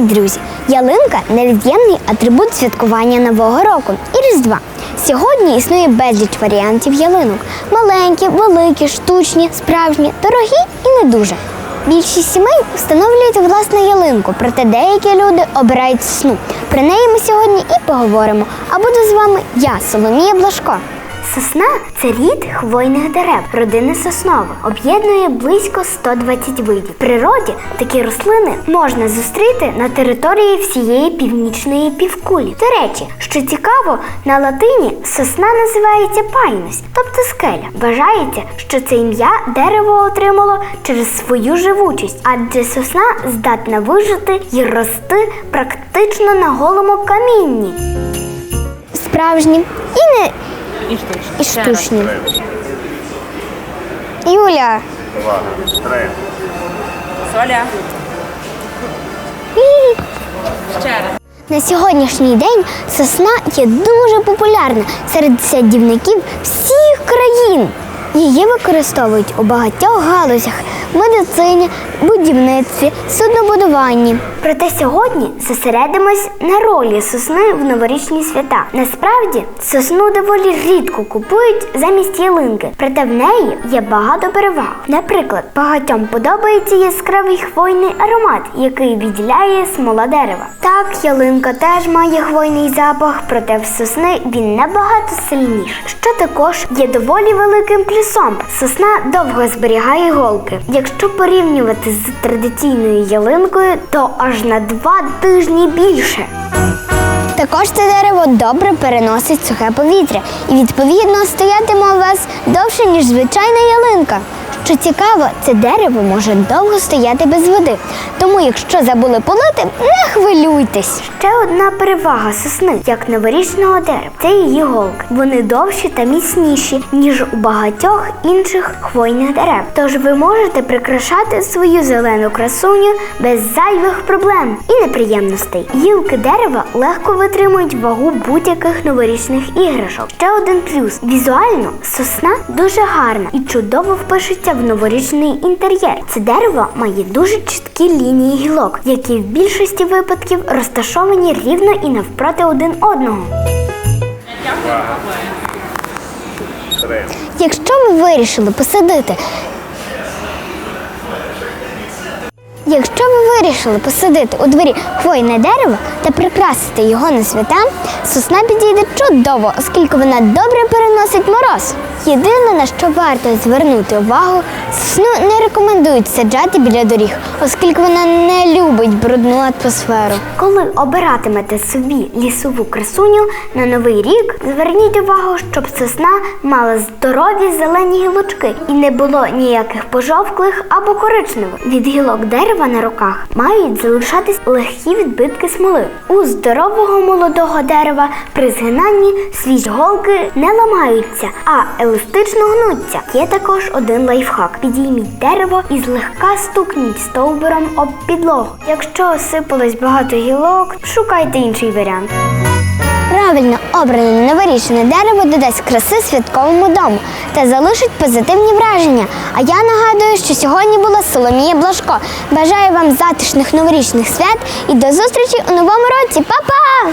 Привіт, друзі! Ялинка невід'ємний атрибут святкування Нового року і Різдва. Сьогодні існує безліч варіантів ялинок: маленькі, великі, штучні, справжні, дорогі і не дуже. Більшість сімей встановлюють власну ялинку, проте деякі люди обирають сосну. Про неї ми сьогодні і поговоримо. А буду з вами я, Соломія Блашко. Сосна це рід хвойних дерев, родини сосново. Об'єднує близько 120 видів. В природі такі рослини можна зустріти на території всієї північної півкулі. До речі, що цікаво, на латині сосна називається пайнус, тобто скеля. Вважається, що це ім'я дерево отримало через свою живучість, адже сосна здатна вижити і рости практично на голому камінні. Справжні і не І штучні. і штучні. Юля. Увага. Три. Соля. Ще раз. На сьогоднішній день сосна є дуже популярна серед садівників всіх країн. Її використовують у багатьох галузях медицині, будівництві, суднобудуванні. Проте сьогодні зосередимось на ролі сосни в новорічні свята. Насправді сосну доволі рідко купують замість ялинки, проте в неї є багато переваг. Наприклад, багатьом подобається яскравий хвойний аромат, який відділяє смола дерева. Так, ялинка теж має хвойний запах, проте в сосни він набагато сильніший. Що також є доволі великим плюсом. Сосна довго зберігає голки. Якщо порівнювати з традиційною ялинкою, то аж на два тижні більше. Також це дерево добре переносить сухе повітря і відповідно стоятиме у вас довше, ніж звичайна ялинка. Що цікаво, це дерево може довго стояти без води. Тому, якщо забули полити, не хвилюйтесь. Ще одна перевага сосни, як новорічного дерева, це її голки. Вони довші та міцніші, ніж у багатьох інших хвойних дерев. Тож ви можете прикрашати свою зелену красуню без зайвих проблем і неприємностей. Гілки дерева легко витримують вагу будь-яких новорічних іграшок. Ще один плюс: візуально сосна дуже гарна і чудово впишеться в новорічний інтер'єр. Це дерево має дуже чіткі лінії гілок, які в більшості випадків розташовані рівно і навпроти один одного. Якщо ви вирішили посадити. Якщо ви вирішили посадити у дворі хвойне дерево та прикрасити його на свята, сосна підійде чудово, оскільки вона добре переносить мороз. Єдине, на що варто звернути увагу, сосну не рекомендують саджати біля доріг, оскільки вона не любить брудну атмосферу. Коли обиратимете собі лісову красуню на новий рік, зверніть увагу, щоб сосна мала здорові зелені гілочки і не було ніяких пожовклих або коричневих. Від гілок дерева на руках мають залишатись легкі відбитки смоли. У здорового молодого дерева при згинанні свіж голки не ламаються, а еластично гнуться. Є також один лайфхак: підійміть дерево і злегка стукніть стовбуром об підлогу. Якщо осипалось багато гілок, шукайте інший варіант. Правильно обране новорічне дерево додасть краси святковому дому та залишить позитивні враження. А я нагадую, що сьогодні була Соломія Блашко. Бажаю вам затишних новорічних свят і до зустрічі у новому році. Па-па!